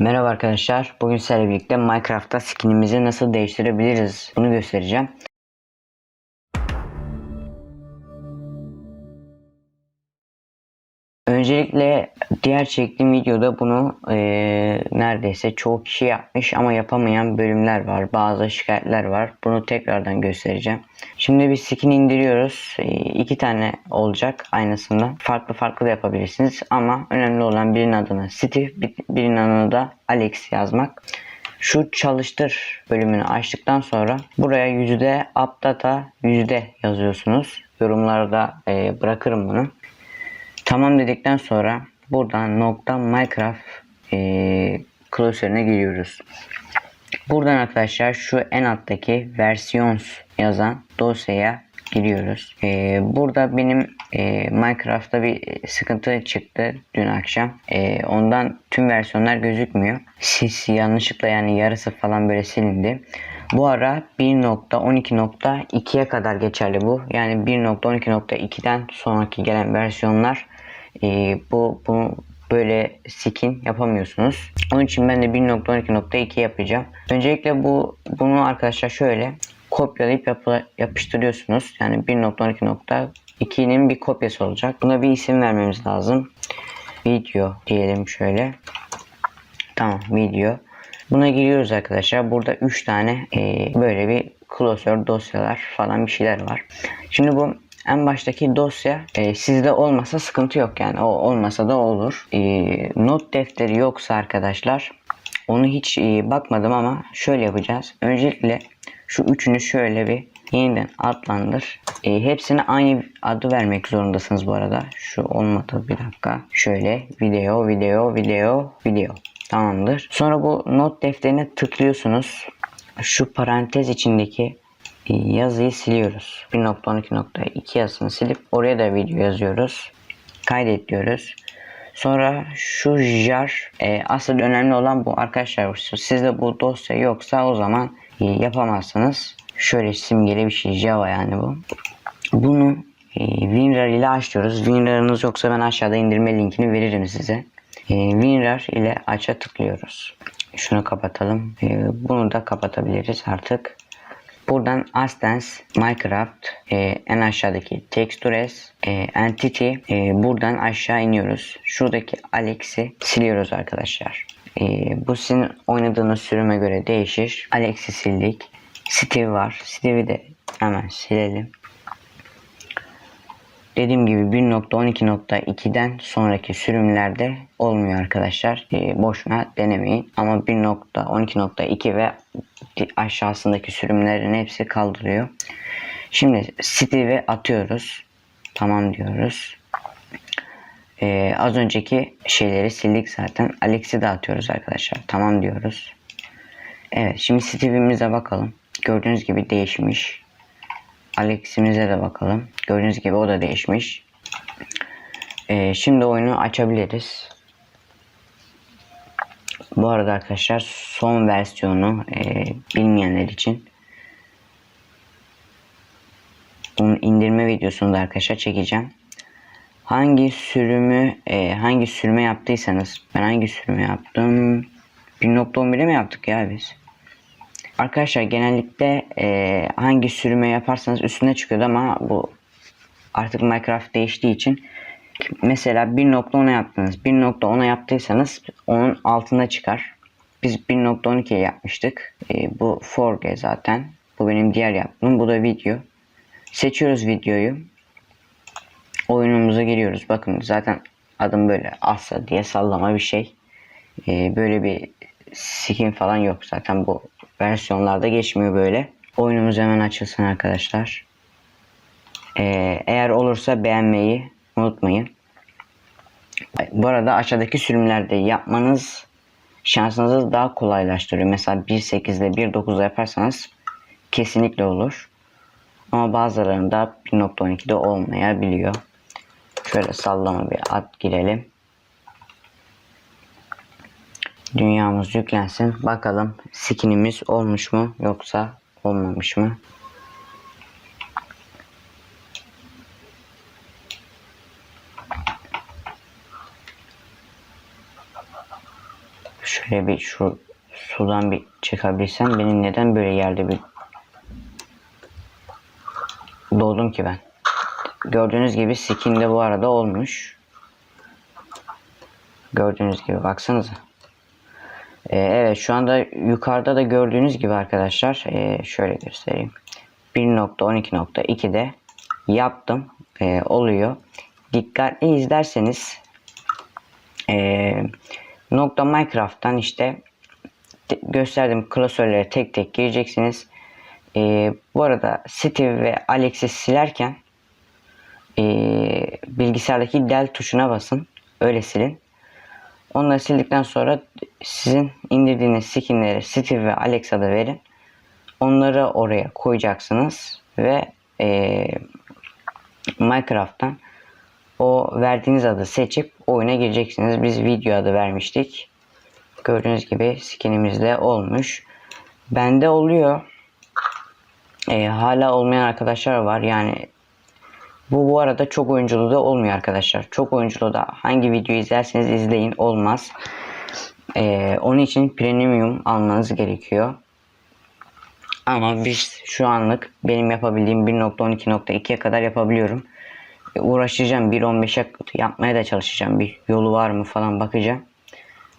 Merhaba arkadaşlar. Bugün sizlerle birlikte Minecraft'ta skinimizi nasıl değiştirebiliriz bunu göstereceğim. Öncelikle diğer çektiğim videoda bunu eee, neredeyse çoğu kişi yapmış ama yapamayan bölümler var. Bazı şikayetler var. Bunu tekrardan göstereceğim. Şimdi bir skin indiriyoruz. Eee, iki tane olacak aynısından. Farklı farklı da yapabilirsiniz ama önemli olan birinin adına Steve, bir- birinin adına da Alex yazmak. Şu çalıştır bölümünü açtıktan sonra buraya yüzde updata yüzde yazıyorsunuz. Yorumlarda eee, bırakırım bunu. Tamam dedikten sonra buradan nokta Minecraft eee klasörüne giriyoruz. Buradan arkadaşlar şu en alttaki versiyons yazan dosyaya giriyoruz. Eee, burada benim eee, Minecraft'ta bir sıkıntı çıktı dün akşam. Eee, ondan tüm versiyonlar gözükmüyor. Sis yanlışlıkla yani yarısı falan böyle silindi. Bu ara 1.12.2'ye kadar geçerli bu. Yani 1.12.2'den sonraki gelen versiyonlar eee, bu, bu böyle skin yapamıyorsunuz. Onun için ben de 1.12.2 yapacağım. Öncelikle bu bunu arkadaşlar şöyle kopyalayıp yapı- yapıştırıyorsunuz. Yani 1.12.2'nin bir kopyası olacak. Buna bir isim vermemiz lazım. Video diyelim şöyle. Tamam video. Buna giriyoruz arkadaşlar. Burada 3 tane e, böyle bir klasör dosyalar falan bir şeyler var. Şimdi bu en baştaki dosya e, sizde olmasa sıkıntı yok yani. O olmasa da olur. E, not defteri yoksa arkadaşlar onu hiç e, bakmadım ama şöyle yapacağız. Öncelikle şu üçünü şöyle bir yeniden adlandır. E, hepsine aynı adı vermek zorundasınız bu arada. Şu olmadı bir dakika. Şöyle video, video, video, video. Tamamdır. Sonra bu not defterine tıklıyorsunuz. Şu parantez içindeki yazıyı siliyoruz. 1.12.2 yazısını silip oraya da video yazıyoruz. Kaydet diyoruz. Sonra şu jar e, asıl önemli olan bu arkadaşlar. Sizde bu dosya yoksa o zaman e, yapamazsınız. Şöyle simgeli bir şey Java yani bu. Bunu e, WinRAR ile açıyoruz. WinRAR'ınız yoksa ben aşağıda indirme linkini veririm size. E, WinRAR ile aça tıklıyoruz. Şunu kapatalım. E, bunu da kapatabiliriz artık. Buradan Astance, Minecraft, e, en aşağıdaki Textures, e, Entity, e, buradan aşağı iniyoruz. Şuradaki Alex'i siliyoruz arkadaşlar. E, bu sizin oynadığınız sürüme göre değişir. Alex'i sildik. Steve var. Steve'i de hemen silelim. Dediğim gibi 1.12.2'den sonraki sürümlerde olmuyor arkadaşlar. E, boşuna denemeyin. Ama 1.12.2 ve aşağısındaki sürümlerin hepsi kaldırıyor. Şimdi Steve'e atıyoruz. Tamam diyoruz. E, az önceki şeyleri sildik zaten. Alex'i de atıyoruz arkadaşlar. Tamam diyoruz. Evet şimdi Steve'imize bakalım. Gördüğünüz gibi değişmiş. Alex'imize de bakalım. Gördüğünüz gibi o da değişmiş. Ee, şimdi oyunu açabiliriz. Bu arada arkadaşlar son versiyonu e, bilmeyenler için bunun indirme videosunu da arkadaşlar çekeceğim. Hangi sürümü e, hangi sürüme yaptıysanız ben hangi sürüme yaptım 1.11'e mi yaptık ya biz? Arkadaşlar genellikle e, hangi sürüme yaparsanız üstüne çıkıyordu ama bu artık Minecraft değiştiği için mesela 1.10'a yaptınız. 1.10'a yaptıysanız onun altında çıkar. Biz 1.12'ye yapmıştık. E, bu 4G zaten. Bu benim diğer yaptığım. Bu da video. Seçiyoruz videoyu. Oyunumuza giriyoruz. Bakın zaten adım böyle Asya diye sallama bir şey. E, böyle bir skin falan yok zaten bu versiyonlarda geçmiyor böyle. Oyunumuz hemen açılsın arkadaşlar. Ee, eğer olursa beğenmeyi unutmayın. Bu arada aşağıdaki sürümlerde yapmanız şansınızı daha kolaylaştırıyor. Mesela 1.8 ile 1.9'da yaparsanız kesinlikle olur. Ama bazılarında 1.12'de olmayabiliyor. Şöyle sallama bir at girelim. Dünyamız yüklensin. Bakalım skinimiz olmuş mu yoksa olmamış mı? Şöyle bir şu sudan bir çıkabilsem benim neden böyle yerde bir doğdum ki ben. Gördüğünüz gibi skin de bu arada olmuş. Gördüğünüz gibi baksanıza. Ee, evet şu anda yukarıda da gördüğünüz gibi arkadaşlar ee, şöyle göstereyim. 1.12.2'de yaptım. Ee, oluyor. Dikkatli izlerseniz nokta Minecraft'tan işte te- gösterdiğim klasörlere tek tek gireceksiniz. Bu arada Steve ve Alex'i silerken bilgisayardaki del tuşuna basın. Öyle silin. Onları sildikten sonra sizin indirdiğiniz skinleri Steve ve Alex'a da verin. Onları oraya koyacaksınız ve eee, Minecraft'tan o verdiğiniz adı seçip oyuna gireceksiniz. Biz video adı vermiştik. Gördüğünüz gibi skinimiz de olmuş. Bende oluyor. Eee, hala olmayan arkadaşlar var. Yani bu bu arada çok oyunculu da olmuyor arkadaşlar. Çok oyunculu da hangi videoyu izlerseniz izleyin olmaz. Ee, onun için premium almanız gerekiyor. Ama biz şu anlık benim yapabildiğim 1.12.2'ye kadar yapabiliyorum. Ee, uğraşacağım 1.15'e yapmaya da çalışacağım. Bir yolu var mı falan bakacağım.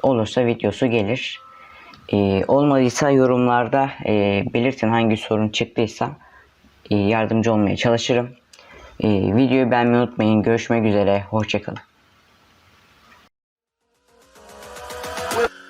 Olursa videosu gelir. Ee, olmadıysa yorumlarda e, belirtin hangi sorun çıktıysa e, yardımcı olmaya çalışırım. Ee, videoyu beğenmeyi unutmayın. Görüşmek üzere. Hoşçakalın.